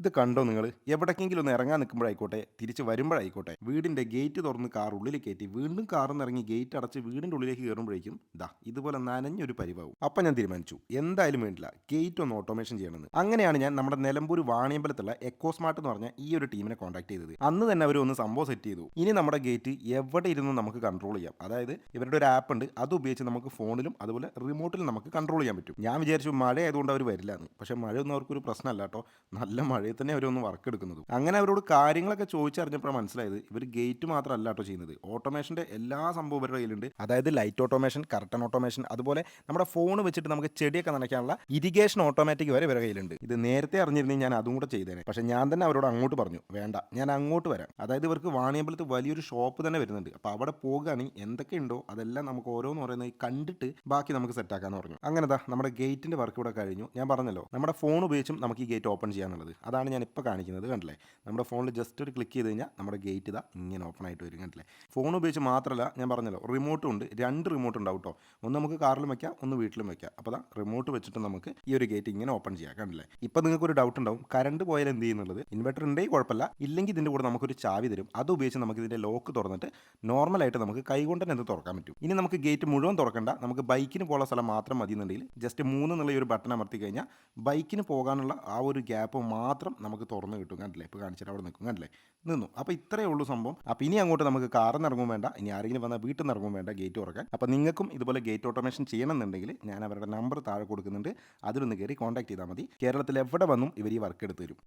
ഇത് കണ്ടോ നിങ്ങൾ എവിടേക്കെങ്കിലും ഒന്ന് ഇറങ്ങാൻ നിൽക്കുമ്പോഴായിക്കോട്ടെ തിരിച്ച് വരുമ്പോഴായിക്കോട്ടെ വീടിന്റെ ഗേറ്റ് തുറന്ന് കാർ ഉള്ളിൽ കയറ്റി വീണ്ടും കാറിൽ ഇറങ്ങി ഗേറ്റ് അടച്ച് വീടിന്റെ ഉള്ളിലേക്ക് കയറുമ്പോഴേക്കും ദാ ഇതുപോലെ നനഞ്ഞൊരു പരിവാവും. അപ്പം ഞാൻ തീരുമാനിച്ചു എന്തായാലും വേണ്ടില്ല ഗേറ്റ് ഒന്ന് ഓട്ടോമേഷൻ ചെയ്യണമെന്ന്. അങ്ങനെയാണ് ഞാൻ നമ്മുടെ നിലമ്പൂർ വാണിയമ്പലത്തുള്ള എക്കോസ്മാർട്ട് എന്ന് പറഞ്ഞ ഈ ഒരു ടീമിനെ കോൺടാക്ട് ചെയ്തത്. അന്ന് തന്നെ അവർ ഒന്ന് സംഭവം സെറ്റ് ചെയ്തു. ഇനി നമ്മുടെ ഗേറ്റ് എവിടെ ഇരുന്ന് നമുക്ക് കൺട്രോൾ ചെയ്യാം. അതായത് ഇവരുടെ ഒരു ആപ്പ് ഉണ്ട് അത് ഉപയോഗിച്ച് നമുക്ക് ഫോണിലും അതുപോലെ റിമോട്ടിലും നമുക്ക് കൺട്രോൾ ചെയ്യാൻ പറ്റും. ഞാൻ വിചാരിച്ചു മഴ ആയതുകൊണ്ട് അവർ വരില്ല പക്ഷേ മഴയൊന്നും അവർക്കൊരു പ്രശ്നമല്ല കേട്ടോ. നല്ല മഴയിൽ തന്നെ അവരൊന്ന് വർക്ക് എടുക്കുന്നത് അങ്ങനെ അവരോട് കാര്യങ്ങളൊക്കെ ചോദിച്ചറിഞ്ഞപ്പോഴാണ് മനസ്സിലായത് ഇവർ ഗേറ്റ് മാത്രമല്ല കേട്ടോ ചെയ്യുന്നത്. ഓട്ടോമേഷന്റെ എല്ലാ സംഭവം ഇവരുടെ കയ്യിലുണ്ട്. അതായത് ലൈറ്റ് ഓട്ടോമേഷൻ കർട്ടൺ ഓട്ടോമേഷൻ അതുപോലെ നമ്മുടെ ഫോൺ വെച്ചിട്ട് നമുക്ക് ചെടിയൊക്കെ നനയ്ക്കാനുള്ള ഇരിഗേഷൻ ഓട്ടോമാറ്റിക് വരെ ഇവരുടെ കയ്യിലുണ്ട്. ഇത് നേരത്തെ അറിഞ്ഞിരുന്നെങ്കിൽ ഞാൻ അതും കൂടെ ചെയ്തേനെ. പക്ഷെ ഞാൻ തന്നെ അവരോട് അങ്ങോട്ട് പറഞ്ഞു വേണ്ട ഞാൻ അങ്ങോട്ട് വരാം. അതായത് ഇവർക്ക് വാണിയമ്പലത്ത് വലിയൊരു ഷോപ്പ് തന്നെ വരുന്നുണ്ട്. അപ്പോൾ അവിടെ പോകുകയാണെങ്കിൽ എന്തൊക്കെയുണ്ടോ അതെല്ലാം നമുക്ക് ഓരോന്ന് പറയുന്നത് കണ്ടിട്ട് ബാക്കി നമുക്ക് സെറ്റാക്കാന്ന് പറഞ്ഞു. അങ്ങനെ ദാ നമ്മുടെ ഗേറ്റിന്റെ വർക്ക് ഇവിടെ കഴിഞ്ഞു. ഞാൻ പറഞ്ഞല്ലോ നമ്മുടെ ഫോൺ ഉപയോഗിച്ചും നമുക്ക് ഈ ഗേറ്റ് ഓപ്പൺ ചെയ്യാനുള്ളത് അതാണ് ഞാൻ ഇപ്പോൾ കാണിക്കുന്നത് കണ്ടില്ലേ? നമ്മുടെ ഫോണിൽ ജസ്റ്റ് ഒരു ക്ലിക്ക് ചെയ്ത് കഴിഞ്ഞാൽ നമ്മുടെ ഗേറ്റ് ഇതാ ഇങ്ങനെ ഓപ്പൺ ആയിട്ട് വരും കണ്ടില്ലേ? ഫോൺ ഉപയോഗിച്ച് മാത്രമല്ല ഞാൻ പറഞ്ഞല്ലോ റിമോട്ടും ഉണ്ട് രണ്ട് റിമോട്ട് ഉണ്ടാവും കേട്ടോ ഒന്ന് നമുക്ക് കാറിലും വെക്കാം ഒന്ന് വീട്ടിലും വെക്കാം. അപ്പോൾ അതാ റിമോട്ട് വെച്ചിട്ട് നമുക്ക് ഈ ഒരു ഗേറ്റ് ഇങ്ങനെ ഓപ്പൺ ചെയ്യാം കണ്ടില്ലേ? ഇപ്പോൾ നിങ്ങൾക്ക് ഒരു ഡൗട്ട് ഉണ്ടാവും കറണ്ട് പോയാൽ എന്ത് ചെയ്യുന്നുള്ളത്? ഇൻവെർട്ടർ ഉണ്ടെങ്കിൽ കുഴപ്പമില്ല ഇല്ലെങ്കിൽ ഇതിന്റെ കൂടെ നമുക്കൊരു ചാവി തരും. അത് ഉപയോഗിച്ച് നമുക്ക് ഇതിന്റെ ലോക്ക് തുറന്നിട്ട് നോർമലായിട്ട് നമുക്ക് കൈകൊണ്ട് തന്നെ തുറക്കാൻ പറ്റും? ഇനി നമുക്ക് ഗേറ്റ് മുഴുവൻ തുറക്കണ്ട നമുക്ക് ബൈക്കിന് പോകുന്ന സ്ഥലം മാത്രം മതി എന്നുണ്ടെങ്കിൽ ജസ്റ്റ് മൂന്ന് എന്നുള്ള ഒരു ബട്ടൺ അമർത്തി കഴിഞ്ഞാൽ ബൈക്കിന് പോകാനുള്ള ആ ഒരു ഗ്യാപ്പ് മാത്രം നമുക്ക് തുറന്ന് കിട്ടും. കണ്ടില്ലേ? ഇപ്പോൾ കാണിച്ചിട്ട് അവിടെ നിൽക്കും. കണ്ടില്ലേ? നിന്നു. അപ്പോൾ ഇത്രയേ ഉള്ളൂ സംഭവം. അപ്പോൾ ഇനി അങ്ങോട്ട് നമുക്ക് കാറിൽ ഇറങ്ങും വേണ്ട. ഇനി ആരെങ്കിലും വന്നാൽ വീട്ടിൽ നിന്ന് ഇറങ്ങും വേണ്ട ഗേറ്റ് തുറക്കാൻ. അപ്പോൾ നിങ്ങൾക്കും ഇതുപോലെ ഗേറ്റ് ഓട്ടോമേഷൻ ചെയ്യണമെന്നുണ്ടെങ്കിൽ ഞാൻ അവരുടെ നമ്പർ താഴെ കൊടുക്കുന്നുണ്ട്. അതിലൊന്ന് കയറി കോൺടാക്ട് ചെയ്താൽ മതി. കേരളത്തിൽ എവിടെ വന്നും ഇവർ ഈ വർക്ക് എടുത്ത് തരും.